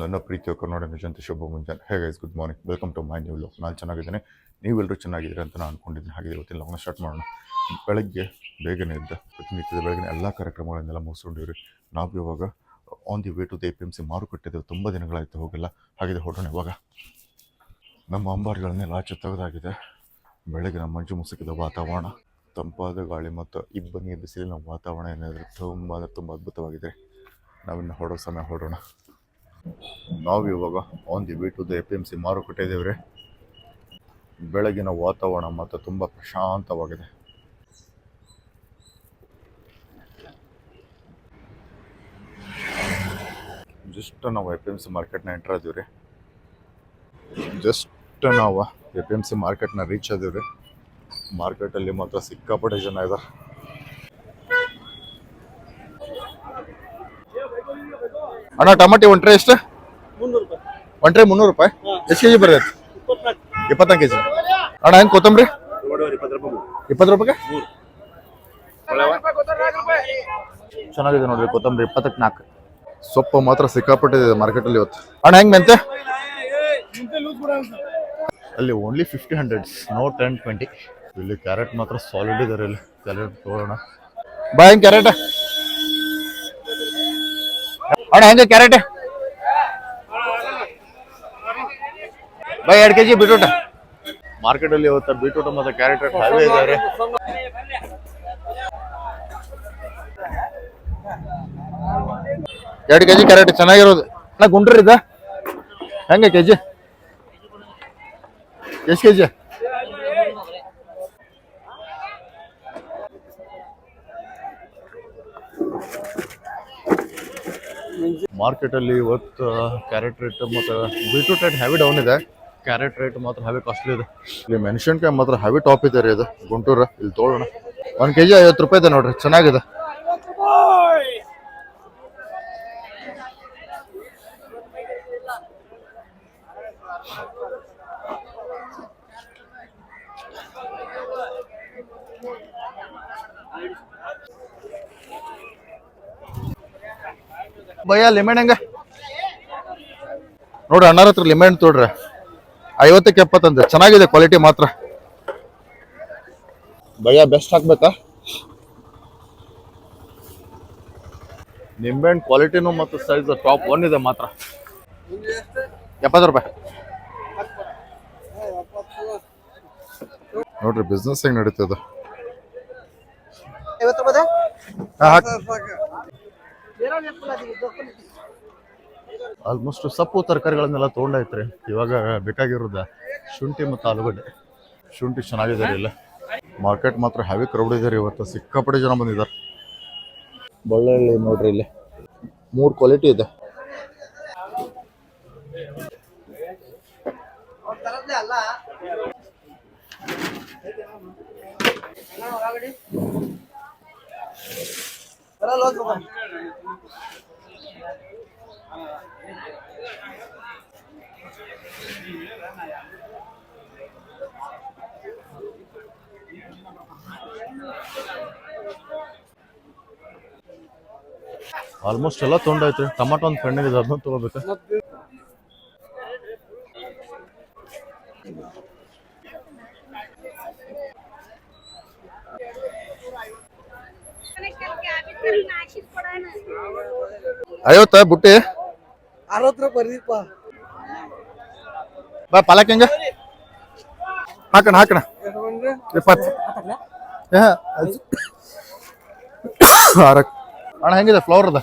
ನನ್ನ ಪ್ರೀತಿಯ ಕನ್ನಡ ನಿಜಂತ ಶುಭ ಮುಂಜಾನೆ. Hey guys good morning welcome to my new vlog ನಾನು ಚೆನ್ನಾಗಿದ್ದೇನೆ. ನೀವೆಲ್ಲರೂ ಚೆನ್ನಾಗಿದ್ದೀರಿ ಅಂತ ನಾನು ಅಂದ್ಕೊಂಡಿದ್ದೀನಿ ಹಾಗೆ ಇವತ್ತಿನ ಲಾಗ್ನ ಸ್ಟಾರ್ಟ್ ಮಾಡೋಣ. ಬೆಳಗ್ಗೆ ಬೇಗನೆ ಇದ್ದ ಪ್ರತಿನಿತ್ಯದ ಬೆಳಗಿನ ಎಲ್ಲ ಕಾರ್ಯಕ್ರಮಗಳನ್ನೆಲ್ಲ ಮುಗಿಸ್ಕೊಂಡಿವ್ರಿ. ನಾವು ಇವಾಗ on the way to the A P M C ಮಾರುಕಟ್ಟೆದು ತುಂಬ ದಿನಗಳಾಯಿತು ಹೋಗಿಲ್ಲ. ಹಾಗಿದೆ ಹೊರಡೋಣ ಇವಾಗ. ನಮ್ಮ ಅಂಬಾರಿಗಳನ್ನೆಲ್ಲ ಆಚೆ ತೆಗೆದಾಗಿದೆ. ಬೆಳಗಿನ ಮಂಜು ಮುಸುಕಿದ ವಾತಾವರಣ, ತಂಪಾದ ಗಾಳಿ ಮತ್ತು ಇಬ್ಬನಿಯ ಬಿಸಿಲಿನ ವಾತಾವರಣ ಏನಾದರೂ ತುಂಬ ಅಂದರೆ ತುಂಬ ಅದ್ಭುತವಾಗಿದೆ. ನಾವಿನ್ನು ಹೊರಡೋ ಸಮಯ ಹೊರಡೋಣ. ನಾವು ಇವಾಗ on the way to the A P M C ಮಾರುಕಟ್ಟೆ ಇದ್ದೇವ್ರಿ ಬೆಳಗಿನ ವಾತಾವರಣ ಮತ್ತು ತುಂಬ ಪ್ರಶಾಂತವಾಗಿದೆ. ಜಸ್ಟ್ ನಾವು ಎ ಪಿ ಎಂ ಸಿ ಮಾರ್ಕೆಟ್ನ ಎಂಟರ್ ಆದೀವಿ ಜಸ್ಟ್ ನಾವು ಎ ಪಿ ಎಂ ಸಿ ಮಾರ್ಕೆಟ್ನ ರೀಚ್ ಆದೀವಿ ರೀ ಮಾರ್ಕೆಟಲ್ಲಿ ಮಾತ್ರ ಸಿಕ್ಕಾಪಟ್ಟೆ ಜನ ಇದ್ದಾರೆ ಅಣ್ಣ ಟಮಾಟಿ ಒಂಟ್ರೆ ಎಷ್ಟು? ಒಂಟ್ರೆ ಮುನ್ನೂರು ರೂಪಾಯಿ? ಎಷ್ಟು ಕೆ ಜಿ ಬರ್ತೈತೆ ಕೆ ಜಿ ಅಣ್ಣ ಹೆಂಗೆ ಕೊತ್ತಂಬರಿ? ಇಪ್ಪತ್ತು ರೂಪಾಯಿ ಇಪ್ಪತ್ತು ರೂಪಾಯಿಗೆ? ಚೆನ್ನಾಗಿದೆ ನೋಡ್ರಿ ಕೊತ್ತಂಬರಿ ಇಪ್ಪತ್ತಕ್ಕೆ ನಾಲ್ಕು ಸೊಪ್ಪು ಮಾತ್ರ ಸಿಕ್ಕಾಪಟ್ಟೆ ಇದೆ ಮಾರ್ಕೆಟಲ್ಲಿ ಇವತ್ತು. ಅಣ್ಣ ಹೆಂಗೆ ಮೆಂತೆ? ಅಲ್ಲಿ only fifty hundreds no ten twenty ಇಲ್ಲಿ ಕ್ಯಾರೆಟ್ ಮಾತ್ರ ಸಾಲಿಡ್ ಇದಾರೆ ಇಲ್ಲಿ. ಕ್ಯಾರೆಟ್ ತಗೊಳ್ಳೋಣ. ಬಾಯ್ ಹೆಂಗೆ ಕ್ಯಾರೆಟ್? ಅಣ್ಣ ಹೆಂಗ ಕ್ಯಾರೆಟ್ ಬೈ ಎರಡು ಕೆಜಿ ಜಿ ಮಾರ್ಕೆಟ್ ಅಲ್ಲಿ ಇವತ್ತು ಬೀಟ್ರೂಟ್ ಮತ್ತೆ ಕ್ಯಾರೆಟ್ ರೇಟ್ ಹೈವೇ ಇದ್ದಾರೆ ಎರಡು ಕೆಜಿ ಕ್ಯಾರೆಟ್ ಚೆನ್ನಾಗಿರೋದು. ಅಣ್ಣ ಗುಂಡ್ರಿ ಇದ. ಹೆಂಗೆ ಕೆ ಜಿ ಎಷ್ಟು ಕೆ ಮಾರ್ಕೆಟಲ್ಲಿ ಇವತ್ತು ಕ್ಯಾರೆಟ್ ರೇಟ್ ಮತ್ತು ಬೀಟ್ರೂಟ್ ರೇಟ್ ಹ್ಯಾವಿ ಡೌನ್ ಇದೆ. ಕ್ಯಾರೆಟ್ ರೇಟ್ ಮಾತ್ರ ಹ್ಯಾವಿ ಕಾಸ್ಟ್ಲಿ ಇದೆ. ಇಲ್ಲಿ ಮೆಣಸಿನ್ಕಾಯಿ ಮಾತ್ರ ಹ್ಯಾವಿ ಟಾಪ್ ಇದೆ ರೀ ಇದು. ಗುಂಟೂರು, ಇಲ್ಲಿ ತೋಳೋಣ. ಒಂದು ಕೆ ಜಿ ಐವತ್ತು ರೂಪಾಯಿ ಇದೆ ನೋಡ್ರಿ. ಚೆನ್ನಾಗಿದೆ. ಭಯ್ಯ ಲಿಮೆಣ್ ಹೆಂಗ? ನೋಡ್ರಿ ಅಣ್ಣಾರ ಹತ್ರ ಲಿಮೆಣ್ ತೋಡ್ರಿ ಐವತ್ತಕ್ಕೆ ಎಪ್ಪತ್ತಂತೆ. ಚೆನ್ನಾಗಿದೆ ಕ್ವಾಲಿಟಿ ಮಾತ್ರ. ಭಯ ಬೆಸ್ಟ್ ಹಾಕ್ಬೇಕಾ? ನಿಂಬೆಹಣ್ಣು ಕ್ವಾಲಿಟಿನೂ ಮತ್ತು ಸೈಜ್ ಟಾಪ್ ಒನ್ ಇದೆ ಮಾತ್ರ. ಎಪ್ಪತ್ತು ರೂಪಾಯಿ. ನೋಡ್ರಿ ಬಿಸ್ನೆಸ್ ಹೆಂಗ್ ನಡೀತದ ಆಲ್ಮೋಸ್ಟ್ ಸೊಪ್ಪು ತರಕಾರಿಗಳನ್ನೆಲ್ಲ ತೊಗೊಂಡೈತ್ರಿ ಇವಾಗ ಬೇಕಾಗಿರೋದ ಶುಂಠಿ ಮತ್ತು ಆಲೂಗಡ್ಡೆ. ಶುಂಠಿ ಚೆನ್ನಾಗಿದೆ ಇಲ್ಲ ಮಾರ್ಕೆಟ್ ಮಾತ್ರ ಹೆವಿ ಕ್ರೌಡ್ ಇದೆ ಇವತ್ತು. ಸಿಕ್ಕಾಪಟ್ಟೆ ಜನ ಬಂದಿದ್ದಾರೆ. ಬಳ್ಳಳ್ಳಿ ನೋಡ್ರಿ ಇಲ್ಲಿ. ಮೂರು ಕ್ವಾಲಿಟಿ ಇದೆ. ಆಲ್ಮೋಸ್ಟ್ ಎಲ್ಲ ತೊಗೊಂಡೈತೆ ಟಮಾಟೊ ಒಂದು ಕಣ್ಣಿಗೆ ಅದನ್ನ ತೊಗೋಬೇಕು? ಐವತ್ತ ಬುಟ್ಟಿ? ಅರವತ್ತು ರೂಪಾಯಿ ದೀಪ ಬಾ ಪಾಲಕ್ ಹೆಂಗ? ಹಾಕಣ ಹಾಕಣ ಇಪ್ಪತ್ತು. ಅಣ್ಣ ಹೆಂಗಿದೆ? ಫ್ಲವರ್ ಅದ?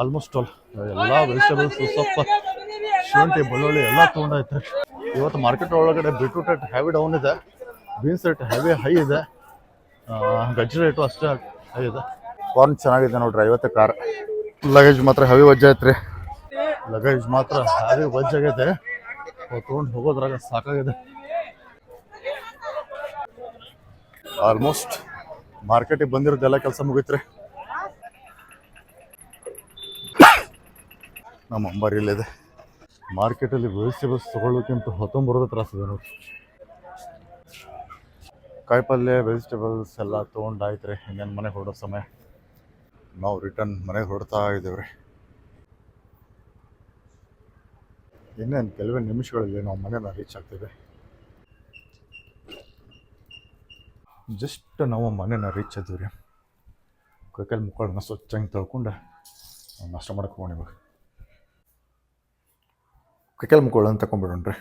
ಆಲ್ಮೋಸ್ಟ್ ಆಲ್ ಎಲ್ಲ ವೆಜಿಟೇಬಲ್ಸ್ ಸೊಪ್ಪ ಶುಂಠಿ ಬೆಳ್ಳುಳ್ಳಿ ಎಲ್ಲ ತೊಗೊಂಡೈತೆ ಇವತ್ತು ಮಾರ್ಕೆಟ್ ಒಳಗಡೆ ಬೀಟ್ರೂಟ್ ರೇಟ್ ಹ್ಯಾವಿ ಡೌನ್ ಇದೆ. ಬೀನ್ಸ್ ರೇಟ್ ಹ್ಯಾವಿ ಹೈ ಇದೆ. ಗಜ್ಜು ರೇಟು ಅಷ್ಟೇ ಹೈ ಇದೆ. ಕಾರ್ನ್ ಚೆನ್ನಾಗಿದೆ ನೋಡ್ರಿ ಐವತ್ತು ಕಾರ್ ಲಗೇಜ್ ಮಾತ್ರ ಹೆವಿ ವಜ್ಜ ಐತ್ರಿ. ಲಗೇಜ್ ಮಾತ್ರ ಹೆವಿ ವಜ್ಜ ಆಗೈತೆ. ತೊಗೊಂಡು ಹೋಗೋದ್ರಾಗ ಸಾಕಾಗಿದೆ. ಆಲ್ಮೋಸ್ಟ್ ಮಾರ್ಕೆಟಿಗೆ ಬಂದಿರೋದೆಲ್ಲ ಕೆಲಸ ಮುಗೀತ್ರಿ. ನಮ್ಮ ಅಂಬಾರಿ ಇಲ್ಲಿದೆ ಮಾರ್ಕೆಟಲ್ಲಿ ವೆಜಿಟೇಬಲ್ಸ್ ತೊಗೊಳ್ಳೋಕ್ಕಿಂತ ಹೊತ್ತೊಂಬರೋದ ತ್ರಾಸ ಇದೆ ನೋಡಿ ಕಾಯಿಪಲ್ಯ ವೆಜಿಟೇಬಲ್ಸ್ ಎಲ್ಲ ತೊಗೊಂಡಾಯ್ತು ರೀ ಇನ್ನೇನು ಮನೆಗೆ ಹೊರಡೋ ಸಮಯ. ನಾವು ರಿಟರ್ನ್ ಮನೆಗೆ ಹೊರಡ್ತಾ ಇದ್ದೇವೆ ರೀ ಇನ್ನೇನು ಕೆಲವೇ ನಿಮಿಷಗಳಲ್ಲಿ ನಾವು ಮನೆನ ರೀಚ್ ಆಗ್ತೇವೆ. ಜಸ್ಟ್ ನಾವು ಮನೆನ ರೀಚ್ ಆದ್ವಿ ರೀ. ಕೈಕಾಲು ಮುಕ್ಕಳನ್ನ ಸ್ವಚ್ಛಂಗೆ ತೊಳ್ಕೊಂಡು. ನಾಷ್ಟ ಮಾಡಕ್ಕೆ ಹೋಗೋಣ ಇವಾಗ. ಕೈಕಾಲು ಮುಕ್ಕೊಳ್ಳೋಣ ತಗೊಂಡ್ಬಿಡೋಣ್ರಿ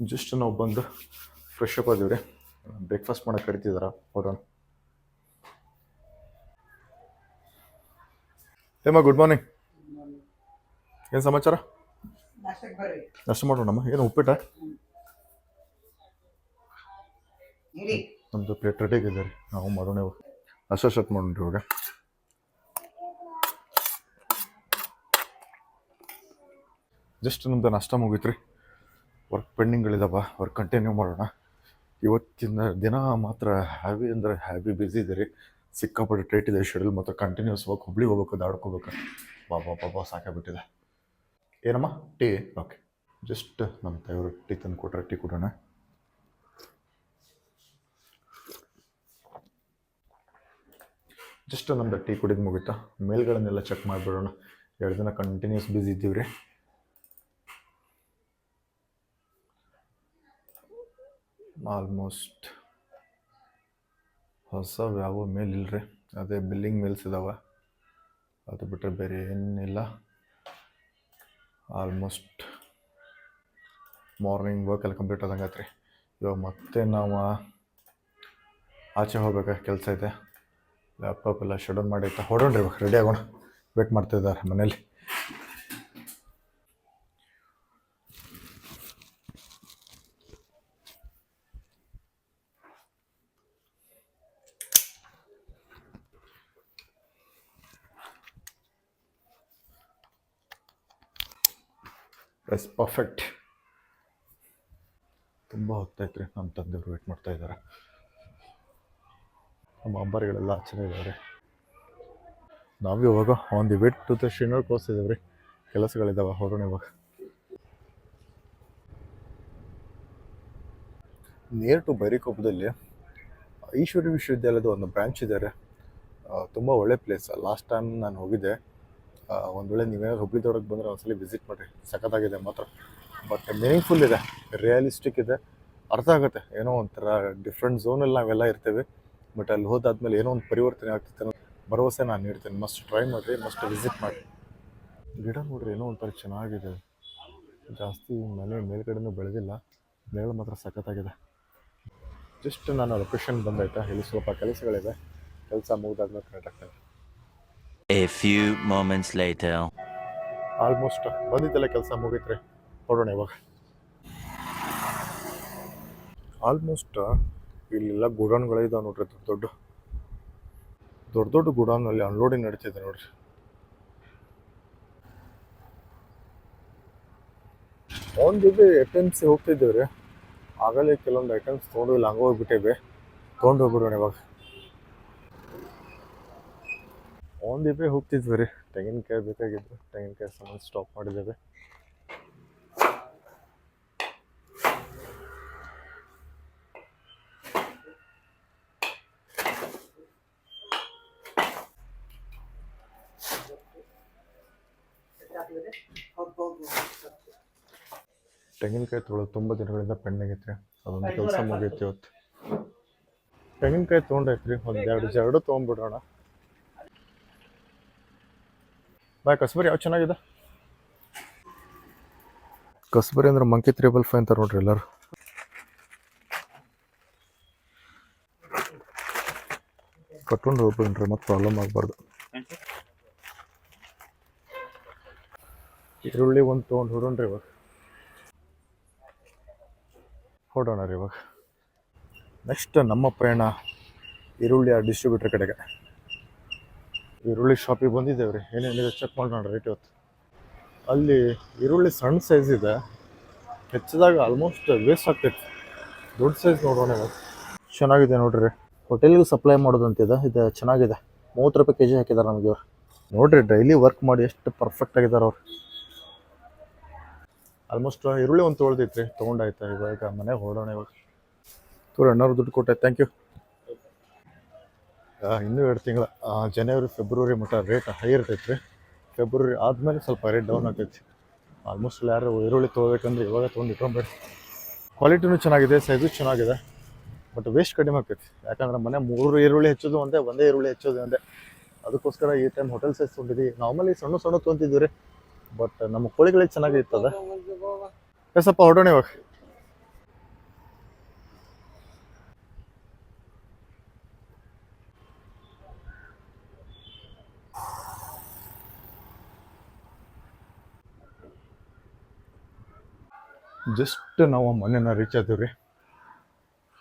ಜಸ್ಟ್ ನಾವು ಬಂದು ಫ್ರೆಶ್ ಅಪ್ ಆದೀವಿ ರೀ. ಬ್ರೇಕ್ಫಾಸ್ಟ್ ಮಾಡಕ್ಕೆ ಕರಿತಿದಾರ ಹೊರೋಣ ಹೇಮ ಗುಡ್ ಮಾರ್ನಿಂಗ್ ಏನು ಸಮಾಚಾರ? ನಾಷ್ಟ ಮಾಡೋಣಮ್ಮ. ಏನು ಉಪ್ಪಿಟ್ಟ? ನಮ್ಮದು ಪ್ಲೇಟ್ ರೆಡಿಯಾಗಿದೆ ರೀ. ನಾವು ಮಾಡೋಣ ಸ್ಟಾರ್ಟ್ ಮಾಡೋಣ ರೀ ಇವಾಗ. ಜಸ್ಟ್ ನಮ್ದು ನಷ್ಟ ಮುಗೀತು ರೀ ವರ್ಕ್ ಪೆಂಡಿಂಗ್ಗಳಿದಾವ ವರ್ಕ್ ಕಂಟಿನ್ಯೂ ಮಾಡೋಣ. ಇವತ್ತಿನ ದಿನ ಮಾತ್ರ ಹ್ಯಾವಿ ಅಂದರೆ ಹ್ಯಾವಿ ಬ್ಯುಸಿ ಇದೆ ರೀ. ಸಿಕ್ಕಾಪಟ್ಟೆ ಟೈಟ್ ಇದೆ ಶೆಡ್ಯೂಲ್ ಮಾತ್ರ ಕಂಟಿನ್ಯೂಸ್ ಹೋಗಿ ಹುಬ್ಳಿ ಹೋಗ್ಬೇಕು ದಾಡ್ಕೋಬೇಕು ಬಾಬಾ ಬಾಬಾ ಸಾಕಾಗ್ಬಿಟ್ಟಿದೆ. ಏನಮ್ಮ? ಟೀ ಓಕೆ ಜಸ್ಟ್ ನಮ್ಮ ತಾಯಿಯವರು ಟೀ ತಂದು ಕೊಟ್ರೆ ಟೀ ಕೊಡೋಣ. ಜಸ್ಟ್ ನಮ್ದು ಟೀ ಕುಡಿದು ಮುಗಿತಾ. ಮೇಲ್ಗಳನ್ನೆಲ್ಲ ಚೆಕ್ ಮಾಡಿಬಿಡೋಣ. ಎರಡು ದಿನ ಕಂಟಿನ್ಯೂಸ್ ಬ್ಯುಸಿ ಇದ್ದೀವಿ ರೀ ಆಲ್ಮೋಸ್ಟ್ ಹೊಸವು ಯಾವ ಮೇಲ್ ಇಲ್ರಿ? ಅದೇ ಬಿಲ್ಲಿಂಗ್ ಮೇಲ್ಸ್ ಇದಾವೆ. ಅದು ಬಿಟ್ಟರೆ ಬೇರೆ ಏನಿಲ್ಲ. ಆಲ್ಮೋಸ್ಟ್ ಮಾರ್ನಿಂಗ್ ವರ್ಕ್ ಎಲ್ಲ ಕಂಪ್ಲೀಟ್ ಆದಂಗೆ ಆಯ್ತು ರೀ ಇವಾಗ ಮತ್ತೆ ನಾವು ಆಚೆ ಹೋಗ್ಬೇಕು ಕೆಲಸ ಇದೆ. ಲ್ಯಾಪ್ಟಾಪ್ ಎಲ್ಲ ಶೆಡ್ಯೂಲ್ ಮಾಡಿ ಆಯ್ತಾ ಹೊಡೋಣ್ರಿ ಇವಾಗ ರೆಡಿ ಆಗೋಣ. ವೇಟ್ ಮಾಡ್ತಾ ಇದ್ದಾರೆ ಮನೇಲಿ. ಎಸ್ ಪರ್ಫೆಕ್ಟ್ ತುಂಬ ಹೊತ್ತಾಯ್ತು ರೀ ನಮ್ಮ ತಂದೆಯವರು ವೇಟ್ ಮಾಡ್ತಾ ಇದ್ದಾರೆ. ನಮ್ಮ ಅಂಬಾರಿಗಳೆಲ್ಲ ಚೆನ್ನಾಗಿದ್ದಾರೆ ನಾವು ಇವಾಗ ಒಂದು the way to the Srinagar course ರೀ. ಕೆಲಸಗಳಿದ್ದಾವೆ ಹೊರಡೋಣ ಇವಾಗ. ನಿಯರ್ ಟು ಬೈರಿಕೊಪ್ಪದಲ್ಲಿ ಈಶ್ವರಿ ವಿಶ್ವವಿದ್ಯಾಲಯದ ಒಂದು ಬ್ರಾಂಚ್ ಇದ್ದಾರೆ. ತುಂಬ ಒಳ್ಳೆ ಪ್ಲೇಸ್ ಲಾಸ್ಟ್ ಟೈಮ್ ನಾನು ಹೋಗಿದ್ದೆ ಒಂದು ವೇಳೆ ನೀವೇನಾದ್ರು ಹುಬ್ಳಿ ದೊಡಕ್ಕೆ ಬಂದರೆ ಒಂದ್ಸಲ ವಿಸಿಟ್ ಮಾಡಿರಿ. ಸಖತ್ತಾಗಿದೆ ಮಾತ್ರ. ಬಟ್ ಮೀನಿಂಗ್ಫುಲ್ ಇದೆ ರಿಯಲಿಸ್ಟಿಕ್ ಇದೆ. ಅರ್ಥ ಆಗುತ್ತೆ. ಏನೋ ಒಂಥರ ಡಿಫ್ರೆಂಟ್ ಝೋನಲ್ಲಿ ನಾವೆಲ್ಲ ಇರ್ತೇವೆ. ಬಟ್ ಅಲ್ಲಿ ಹೋದಾದ್ಮೇಲೆ ಏನೋ ಒಂದು ಪರಿವರ್ತನೆ ಆಗ್ತೈತೆ ಅನ್ನೋ ಭರವಸೆ ನಾನು ನೀಡ್ತೇನೆ. ಮಸ್ಟ್ ಟ್ರೈ ಮಾಡಿರಿ ಮಸ್ಟ್ ವಿಸಿಟ್ ಮಾಡಿ ಗಿಡ ನೋಡ್ರಿ, ಏನೋ ಒಂಥರ ಚೆನ್ನಾಗಿದೆ. ಜಾಸ್ತಿ ಮನೆ ಮೇಲ್ಗಡೆನೂ ಬೆಳೆದಿಲ್ಲ. ನೆರಳು ಮಾತ್ರ ಸಖತ್ತಾಗಿದೆ. ಜಸ್ಟ್ ನಾನು ಲೊಕೇಶನ್ ಬಂದಾಯ್ತಾ ಇಲ್ಲಿ ಸ್ವಲ್ಪ ಕೆಲಸಗಳಿದೆ ಕೆಲಸ ಮುಗಿದಾದ್ಮೇಲೆ ಕನೆಕ್ಟ್ ಆಗ್ತದೆ A few moments later. Almost ಬಂದಿದ್ದೆಲ್ಲ ಕೆಲಸ ಮುಗಿತ್ರಿ ಹೊರಡೋಣ ಇವಾಗ. ಆಲ್ಮೋಸ್ಟ್ ಇಲ್ಲೆಲ್ಲ ಗುಡೌನ್ಗಳಿದಾವೆ ನೋಡ್ರಿ ದೊಡ್ಡ ದೊಡ್ಡ. ದೊಡ್ಡ ದೊಡ್ಡ ಗುಡೌನಲ್ಲಿ ಅನ್ಲೋಡಿಂಗ್ ನಡೀತಿದೆ ನೋಡ್ರಿ. ಒಂದು ಇದು ಐಟಮ್ಸ್ ಹೋಗ್ತಿದ್ದೇವೆ ರೀ ಆಗಲೇ ಕೆಲವೊಂದು ಐಟಮ್ಸ್ ತೊಗೊಂಡು ಇಲ್ಲಿ ಹಂಗೆ ಹೋಗ್ಬಿಟ್ಟೇವೆ. ತೊಗೊಂಡು ಹೋಗ್ಬಿಡೋಣ ಇವಾಗ. ಒಂದು ವೇ ಹೋಗ್ತಿದ್ವಿ ರೀ. ತೆಂಗಿನಕಾಯಿ ಬೇಕಾಗಿದ್ದು ತೆಂಗಿನಕಾಯಿ ಸಾಮಾನು ಸ್ಟಾಪ್ ಮಾಡಿದ್ದೇವೆ. ತೆಂಗಿನಕಾಯಿ ತೊಳೆದು ತುಂಬ ದಿನಗಳಿಂದ ಪೆಂಡಿಂಗ್ ಐತ್ರಿ ಅದೊಂದು ಕೆಲಸ ಮುಗೀತು ಇವತ್ತು. ತೆಂಗಿನಕಾಯಿ ತೊಗೊಂಡೈತ್ರಿ ಒಂದು ಎರಡು ಎರಡು ತೊಗೊಂಡ್ಬಿಡೋಣ. ಬಾಯ್, ಕಸ್ಬರಿ ಯಾವ ಚೆನ್ನಾಗಿದೆ? ಕಸ್ಬರಿ ಅಂದ್ರೆ ಮಂಕಿ ತ್ರಿಬಲ್ ಫೈವ್ ಅಂತ ನೋಡ್ರಿ ಎಲ್ಲರೂ. ಕಟ್ಕೊಂಡು ಹೋಗ್ಬೇಕ್ರಿ ಮತ್ತೆ ಪ್ರಾಬ್ಲಮ್ ಆಗಬಾರ್ದು. ಈರುಳ್ಳಿ ಒಂದು ತೊಗೊಂಡು ಹೊಡೋಣ್ರಿ ಇವಾಗ. ಹೊಡೋಣ ರೀ ಇವಾಗ. ನೆಕ್ಸ್ಟ್ ನಮ್ಮ ಪ್ರಯಾಣ ಆ ಡಿಸ್ಟ್ರಿಬ್ಯೂಟರ್ ಕಡೆಗೆ. ಈರುಳ್ಳಿ ಶಾಪಿಗೆ ಬಂದಿದ್ದೇವೆ ರೀ. ಏನೇನಿದೆ ಚೆಕ್ ಮಾಡೋಣ ರೇಟ್ ಇವತ್ತು. ಅಲ್ಲಿ ಈರುಳ್ಳಿ ಸಣ್ಣ ಸೈಜ್ ಇದೆ. ಹೆಚ್ಚಿದಾಗ ಆಲ್ಮೋಸ್ಟ್ ವೇಸ್ಟ್ ಆಗ್ತೈತಿ. ದೊಡ್ಡ ಸೈಜ್ ನೋಡೋಣ ಇವತ್ತು. ಚೆನ್ನಾಗಿದೆ ನೋಡ್ರಿ ಹೋಟೆಲ್ಗೆ ಸಪ್ಲೈ ಮಾಡೋದಂತಿದೆ. ಇದು ಚೆನ್ನಾಗಿದೆ. ಮೂವತ್ತು ರೂಪಾಯಿ ಕೆ ಜಿ ಹಾಕಿದ್ದಾರೆ ನಮಗೆ ಇವ್ರು. ನೋಡಿರಿ ಡೈಲಿ ವರ್ಕ್ ಮಾಡಿ ಎಷ್ಟು ಪರ್ಫೆಕ್ಟ್ ಆಗಿದ್ದಾರೆ ಅವ್ರು. ಆಲ್ಮೋಸ್ಟ್ ಈರುಳ್ಳಿ ಒಂದು ತೊಳ್ದೈತ್ರಿ. ತೊಗೊಂಡಾಯ್ತಾ ಇವಾಗ ಮನೆಗೆ ಹೊರಡೋಣ ಇವಾಗ. ತೋರಿ ಅಣ್ಣವ್ರು ದುಡ್ಡು ಕೊಟ್ಟೆ. ಥ್ಯಾಂಕ್ ಯು ಇನ್ನೂ ಎರಡು ತಿಂಗಳ ಜನವರಿ ಫೆಬ್ರವರಿ ಮಟ್ಟ ರೇಟ್ ಹೈ ಇರ್ತೈತೆ ರೀ ಫೆಬ್ರವರಿ ಆದಮೇಲೆ ಸ್ವಲ್ಪ ರೇಟ್ ಡೌನ್ ಆಗ್ತೈತಿ. ಆಲ್ಮೋಸ್ಟ್ ಯಾರು ಈರುಳ್ಳಿ ತೊಗೋಬೇಕಂದ್ರೆ ಇವಾಗ ತೊಗೊಂಡು ಇಟ್ಕೊಂಬೇಡಿ ಕ್ವಾಲಿಟಿನೂ ಚೆನ್ನಾಗಿದೆ ಸೈಜು ಚೆನ್ನಾಗಿದೆ ಬಟ್ ವೇಸ್ಟ್ ಕಡಿಮೆ ಆಗ್ತೈತಿ. ಯಾಕಂದ್ರೆ ಮನೆ ಮೂರು ಈರುಳ್ಳಿ ಹೆಚ್ಚೋದು ಒಂದೇ ಒಂದೇ ಈರುಳ್ಳಿ ಹೆಚ್ಚೋದು ಒಂದೇ. ಅದಕ್ಕೋಸ್ಕರ ಈ ಟೈಮ್ ಹೋಟೆಲ್ ಸೈಜ್ ತೊಗೊಂಡಿದ್ದೀವಿ ನಾರ್ಮಲಿ ಸಣ್ಣ ಸಣ್ಣ ತೊಗೊಂತಿದ್ವಿ ರೀ ಬಟ್ ನಮ್ಮ ಕೋಳಿಗಳಿಗೆ ಚೆನ್ನಾಗಿರ್ತದೆ. ಎಸಪ್ಪ ಹೊಡೋಣ ಇವಾಗ. ಜಸ್ಟ್ ನಾವು ಮನೆನ ರೀಚ್ ಆದೀವಿ ರೀ.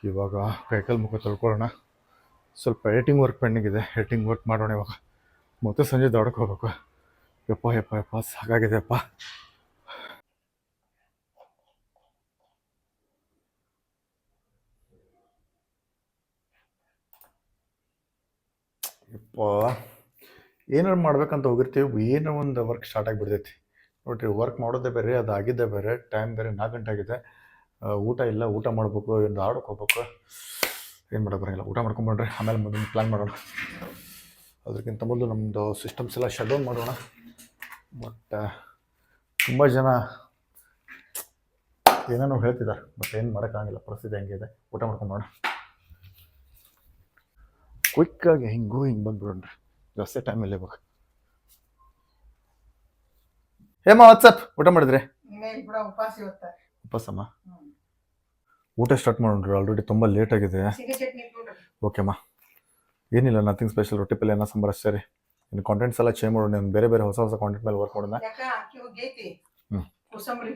ಇವಾಗ ಕೈಕಲ್ ಮುಖ ತೊಳ್ಕೊಳ್ಳೋಣ. ಸ್ವಲ್ಪ ಎಡಿಟಿಂಗ್ ವರ್ಕ್ ಪೆಂಡಿಂಗ್ ಇದೆ. ಎಡಿಟಿಂಗ್ ವರ್ಕ್ ಮಾಡೋಣ ಇವಾಗ. ಮತ್ತೆ ಸಂಜೆ ದೊಡ್ಡಕ್ಕೆ ಹೋಗ್ಬೇಕು. ಯಪ್ಪ ಯಪ್ಪ ಯಪ್ಪ, ಸಾಕಾಗಿದೆ ಅಪ್ಪ. ಯಪ್ಪ, ಏನಾರು ಮಾಡ್ಬೇಕಂತ ಹೋಗಿರ್ತೀವಿ. ಏನೋ ಒಂದು ವರ್ಕ್ ಸ್ಟಾರ್ಟ್ ಆಗಿಬಿಡ್ತೈತಿ. ನೋಡ್ರಿ ವರ್ಕ್ ಮಾಡೋದೇ ಬೇರೆ, ಅದು ಆಗಿದ್ದೇ ಬೇರೆ. ಟೈಮ್ ಬೇರೆ, ನಾಲ್ಕು ಗಂಟೆ ಆಗಿದೆ. ಊಟ ಇಲ್ಲ, ಊಟ ಮಾಡಬೇಕು ಒಂದು ಆಡೋಕೆ ಹೋಗ್ಬೇಕು. ಏನು ಮಾಡೋಕೆ ಬರೋಂಗಿಲ್ಲ, ಊಟ ಮಾಡ್ಕೊಂಬಿಡ್ರಿ ಆಮೇಲೆ ಮೊದಲು ಪ್ಲ್ಯಾನ್ ಮಾಡೋಣ. ಅದಕ್ಕಿಂತ ಮೊದಲು ನಮ್ಮದು ಸಿಸ್ಟಮ್ಸ್ ಎಲ್ಲ ಶಟ್ ಡೌನ್ ಮಾಡೋಣ. ಬಟ್ ತುಂಬ ಜನ ಏನೇನೋ ಹೇಳ್ತಿದ್ದಾರೆ ಬಟ್ ಏನು ಮಾಡೋಕ್ಕಾಗಿಲ್ಲ ಪರಿಸ್ಥಿತಿ ಹೆಂಗಿದೆ ಊಟ ಮಾಡ್ಕೊಂಬೋಣ ಕ್ವಿಕ್ಕಾಗಿ ಹಿಂಗೂ ಹಿಂಗೆ ಬಂದ್ಬಿಡೋಣ್ರಿ ಜಾಸ್ತಿ ಟೈಮ್ ಇಲ್ಲ ಹೇಮ ವಾಟ್ಸಪ್ ಊಟ ಮಾಡಿದ್ರೆ? ಉಪಾಸಮ್ಮ ಊಟ ಸ್ಟಾರ್ಟ್ ಮಾಡೋಣ್ರಿ ಆಲ್ರೆಡಿ ತುಂಬ ಲೇಟ್ ಆಗಿದೆ. ಓಕೆಮ್ಮ ಏನಿಲ್ಲ ನಥಿಂಗ್ ಸ್ಪೆಷಲ್ ರೊಟ್ಟಿ ಪಲ್ಯ ಅನ್ನ ಸಾಂಬಾರು ಅಷ್ಟೇ ರೀ. ಇನ್ನು ಕಾಂಟೆಂಟ್ಸ್ ಎಲ್ಲ ಚೇಂಜ್ ಮಾಡೋಣ ನಾನು ಬೇರೆ ಬೇರೆ ಹೊಸ ಹೊಸ ಕಾಂಟೆಂಟ್ ಮೇಲೆ ವರ್ಕ್ ಮಾಡೋಣ. ಯಾಕ? ಅಕ್ಕಿ ಹೋಗೈತಿ ಹ್ಮ್. ಕೋಸಂಬರಿ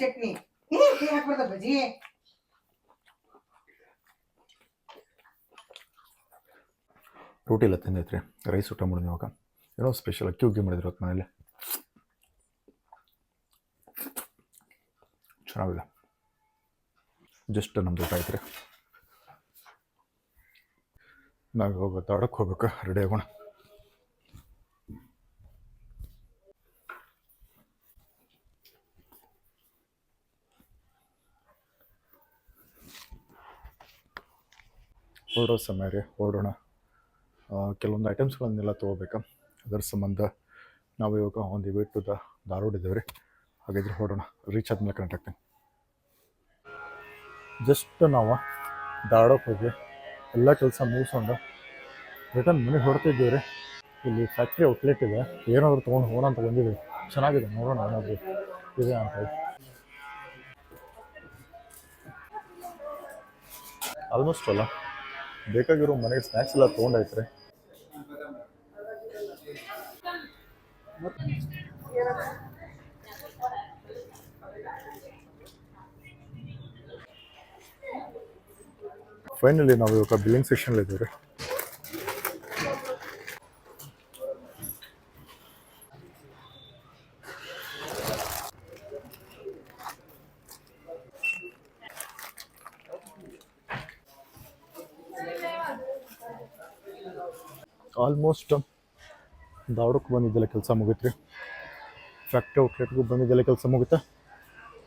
ಚಟ್ನಿ. ಏ ಕೈ ಹಾಕ್ಬಾರ್ದ ಬಜ್ಜಿ? ರೋಟಿ ಎಲ್ಲ ತಿಂದೈತ್ರಿ ರೈಸ್ ಊಟ ಮಾಡಿದ್ವಿ ಇವಾಗ. ಏನೋ ಸ್ಪೆಷಲ್ ಅಕ್ಕಿ ಉಗ್ಗಿ ಮಾಡಿದ್ರು ಹೊತ್ತು ಮನೇಲಿ. ಚೆನ್ನಾಗಿದೆ. ಜಸ್ಟ್ ನಮ್ದು ಊಟ ಆಯ್ತು ರೀ ನಾವು ಹೋಗೋ ತಾಡಕ್ಕೆ ಹೋಗ್ಬೇಕು ರೆಡಿ ಆಗೋಣ. ಹೊರಡೋ ಸಮಯ ರೀ ಹೊರಡೋಣ ಕೆಲವೊಂದು ಐಟಮ್ಸ್ಗಳನ್ನೆಲ್ಲ ತೊಗೋಬೇಕು. ಅದರ ಸಂಬಂಧ ನಾವು ಇವಾಗ ಒಂದು ಟು ದ ಧಾರವಾಡ ಇದ್ದೇವೆ ರೀ. ಹಾಗಿದ್ರೆ ಹೊರಡೋಣ ರೀಚ್ ಆದ್ಮೇಲೆ ಕನೆಕ್ಟ್ ಆಗ್ತೀನಿ. ಜಸ್ಟ್ ನಾವು ದಾಡೋಕೆ ಹೋಗಿ ಎಲ್ಲ ಕೆಲಸ ಮುಗಿಸ್ಕೊಂಡು ರಿಟರ್ನ್ ಮನೆಗೆ ಹೊಡ್ತಿದ್ದೀವಿ ರೀ ಇಲ್ಲಿ ಫ್ಯಾಕ್ಟ್ರಿ ಔಟ್ಲೆಟ್ ಇದೆ. ಏನಾದರೂ ತೊಗೊಂಡು ಹೋಗೋಣ ಅಂತ ಬಂದಿದ್ದೀವಿ ಚೆನ್ನಾಗಿದೆ, ನೋಡೋಣ ಏನಾದರೂ ಇದೆ ಅಂತ ಹೇಳಿ. ಆಲ್ಮೋಸ್ಟ್ ಅಲ್ಲ. ಬೇಕಾಗಿರೋ ಮನೆಗೆ ಸ್ನ್ಯಾಕ್ಸ್ ಎಲ್ಲ ತೊಗೊಂಡಾಯ್ತು ಫೈನಲಿ ನಾವು ಇವಾಗ ಬಿಲ್ಲಿಂಗ್ ಸೆಕ್ಷನ್ ಇದ್ದೀವಿ. ಆಲ್ಮೋಸ್ಟ್ ಧಾರವಾಡಕ್ಕೆ ಬಂದಿದ್ದೆಲ್ಲ ಕೆಲಸ ಮುಗೀತು ರೀ ಫ್ಯಾಕ್ಟ್ರಿ ಔಟ್ಲೆಟ್ಗೂ ಬಂದಿದ್ದೆಲ್ಲ ಕೆಲಸ ಮುಗುತ್ತೆ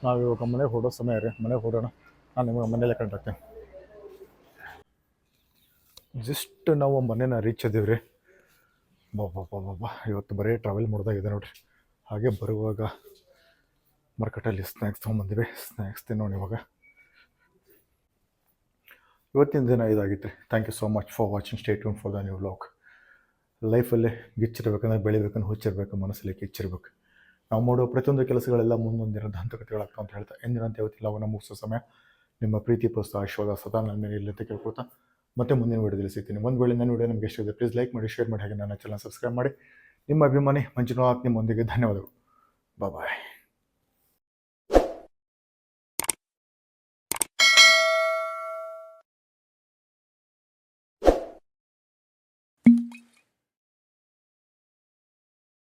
ನಾವು ಇವಾಗ ಮನೆಗೆ ಹೊಡೋ ಸಮಯ ರೀ. ಮನೆಗೆ ಹೊಡೋಣ. ನಾನು ನಿಮಗೆ ಮನೆಯಲ್ಲೇ ಕಂಡಕ್ಕೆ ಜಸ್ಟ್ ನಾವು ಮನೇನ ರೀಚ್ ಅದೀವಿ ರೀ ಬಾಬಾ ಬಾಬಾ ಇವತ್ತು ಬರೀ ಟ್ರಾವೆಲ್ ಮಾಡಿದಾಗಿದೆ ನೋಡ್ರಿ. ಹಾಗೆ ಬರುವಾಗ ಮಾರ್ಕೆಟಲ್ಲಿ ಸ್ನ್ಯಾಕ್ಸ್ ತೊಗೊಂಬಂದಿವಿ. ಸ್ನ್ಯಾಕ್ಸ್ ತಿನ್ನೋಣ ಇವಾಗ. ಇವತ್ತಿನ ದಿನ ಇದಾಗಿತ್ತು ರೀ thank you so much for watching stay tuned for the new vlog ಲೈಫಲ್ಲಿ ಗಿಚ್ಚಿರ್ಬೇಕಂದ್ರೆ ಬೆಳಿಬೇಕಂದ್ರೆ ಹುಚ್ಚಿರ್ಬೇಕು, ಮನಸ್ಸಲ್ಲಿ ಕಿಚ್ಚಿರ್ಬೇಕು. ನಾವು ಮಾಡೋ ಪ್ರತಿಯೊಂದು ಕೆಲಸಗಳೆಲ್ಲ ಮುಂದೊಂದಿನ ದಂತಕಥೆಗಳಾಗ್ತಾವ ಅಂತ ಹೇಳ್ತಾ. ಎಂದಿನಂತೆ ಇವತ್ತಿಲ್ಲ ಅವನ್ನ ಮುಗಿಸೋ ಸಮಯ. ನಿಮ್ಮ ಪ್ರೀತಿ, ಪ್ರೋತ್ಸಾಹ, ಆಶೀರ್ವಾದ ಸದಾ ನನ್ನ ಮೇಲೆ ಇಲ್ಲಂತ ಕೇಳ್ಕೊಳ್ತಾ. ಮತ್ತೆ ಮುಂದಿನ ವಿಡಿಯೋದಲ್ಲಿ ಸಿಗ್ತೀನಿ. ಒಂದು ವೇಳೆ ನನ್ನ ವಿಡಿಯೋ ನಿಮಗೆ ಇಷ್ಟ ಇದೆ ಪ್ಲೀಸ್ ಲೈಕ್ ಮಾಡಿ ಶೇರ್ ಮಾಡಿ, ಹಾಗೆ ನನ್ನ ಚಾನಲ್ ಸಬ್ಸ್ಕ್ರೈಬ್ ಮಾಡಿ. ನಿಮ್ಮ ಅಭಿಮಾನಿ ಮಂಜುನಾಥ್ ನಿಮ್ಮೊಂದಿಗೆ. ಧನ್ಯವಾದಗಳು. ಬಾಯ್